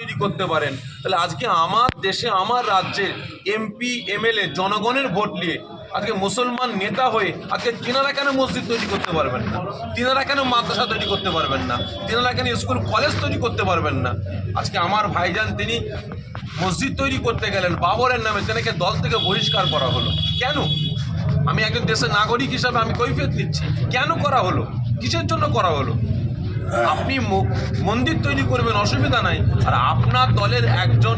তৈরি করতে পারেন। তাহলে আজকে আমার দেশে, আমার রাজ্যের এমপি, এমএলএ জনগণের ভোট নিয়ে আজকে মুসলমান নেতা হয়ে আজকে তিনারা কেন মসজিদ তৈরি করতে পারবেন না? তিনারা কেন মাদ্রাসা তৈরি করতে পারবেন না? তিনারা কেন স্কুল, কলেজ তৈরি করতে পারবেন না? আজকে আমার ভাইজান তিনি মসজিদ তৈরি করতে গেলেন, বাবরের নামে তেনাকে দল থেকে বহিষ্কার করা হলো। কেন? আমি একজন দেশের নাগরিক হিসাবে আমি কৈফিয়ত নিচ্ছি। কেন করা হলো? কিসের জন্য করা হলো? আপনি মন্দির তৈরি করবেন অসুবিধা নাই। আর আপনার দলের একজন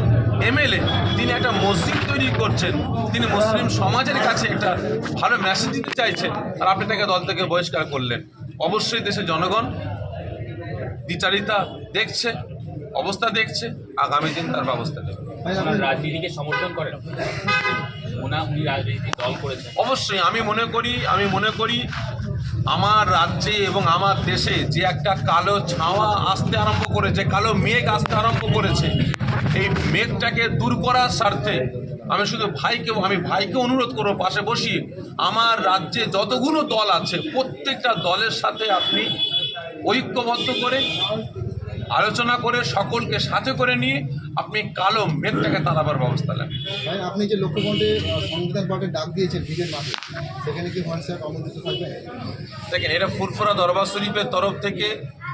এমএলএ তিনি একটা মসজিদ তৈরি করছেন। তিনি মুসলিম সমাজের কাছে একটা ভালো মেসেজ দিতে চাইছেন। আর আপনি তাকে দল থেকে বহিষ্কার করলেন। অবশ্যই দেশের জনগণ বিচারিতা দেখছে অবস্থা দেখছে আগামী দিন তার ব্যবস্থা নেবে। রাজনীতিকে সমর্থন করেন। উনি রাজনীতি দল করেছেন। অবশ্যই আমি মনে করি আমি মনে করি আমার রাজ্যে এবং আমার দেশে যে একটা কালো ছাওয়া আসতে আরম্ভ করেছে, কালো মেঘ আসতে আরম্ভ করেছে, এই মেঘটাকে দূর করার স্বার্থে আমি শুধু ভাইকে আমি ভাইকে অনুরোধ করব, পাশে বসি, আমার রাজ্যে যতগুলো দল আছে, প্রত্যেকটা দলের সাথে আপনি ঐক্যবদ্ধ করে আলোচনা করে সকলকে সাথে করে নিয়ে আপনি কালো মেঘটাকে তাড়াবার ব্যবস্থা নেন। আপনি যে আহ, সংবিধান পাঠের ডাক দিয়েছেন বিজের মাঠে সেখানে কি দেখেন এটা ফুরফুরা দরবার শরীফের তরফ থেকে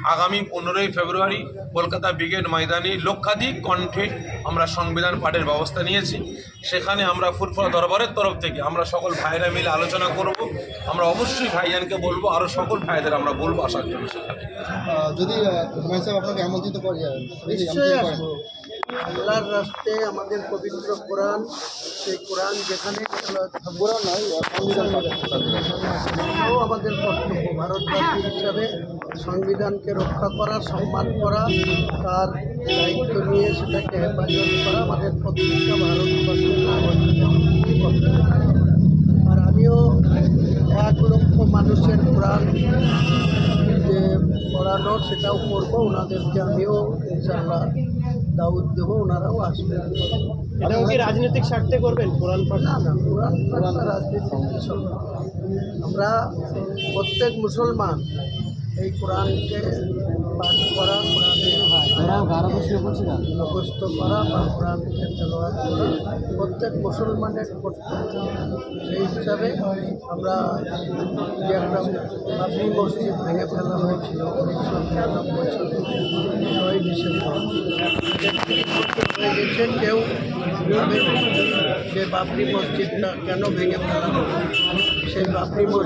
আগামী পনেরোই ফেব্রুয়ারি কলকাতা ব্রিগেড ময়দানে লক্ষাধিক কণ্ঠে আমরা সংবিধান পাঠের ব্যবস্থা নিয়েছি। সেখানে আমরা ফুরফুরা দরবারের তরফ থেকে আমরা সকল ভাইরা মিলে আলোচনা করব। আমরা অবশ্যই ভাইজানকে বলব আরও সকল ভাইদের আমরা বলব আসার জন্য। সেখানে যদি আহ, হুমায়ুন সাহেব আপনাকে আমন্ত্রিত করে আল্লাহর রাস্তে আমাদের পবিত্র কোরআন, সেই কোরআন যেখানে আমাদের কর্তব্য। ভারতবাসী হিসাবে সংবিধানকে রক্ষা করা, সম্মান করা, তার দায়িত্ব নিয়ে সেটাকে হেফাজত করা আমাদের প্রত্যেকটা ভারতবাসীর আর আমিও এক লক্ষ মানুষের কোরআন যে পড়ানো সেটাও করব, ওনাদেরকে আমিও ইনশাল্লাহ দাউদ দেবো ওনারাও আসবেন। এটাও কি রাজনৈতিক স্বার্থে করবেন? কোরআন পাঠ না না কোরআন পড়া রাজনীতির বিষয় আমরা প্রত্যেক মুসলমান এই কোরআনকে পাঠ করা মুখস্থ করা বা কোরআনকে করা প্রত্যেক মুসলমানের কর্তব্য। সেই হিসাবে আমরা যে একটা বাবরি মসজিদ ভেঙে ফেলা হয়েছিল উনিশশো তিরানব্বই সালে ছয় ডিসেম্বর গেছে কেউ যে বাবরি মসজিদটা কেন ভেঙে ফেলা সেই বাবরি মসজিদ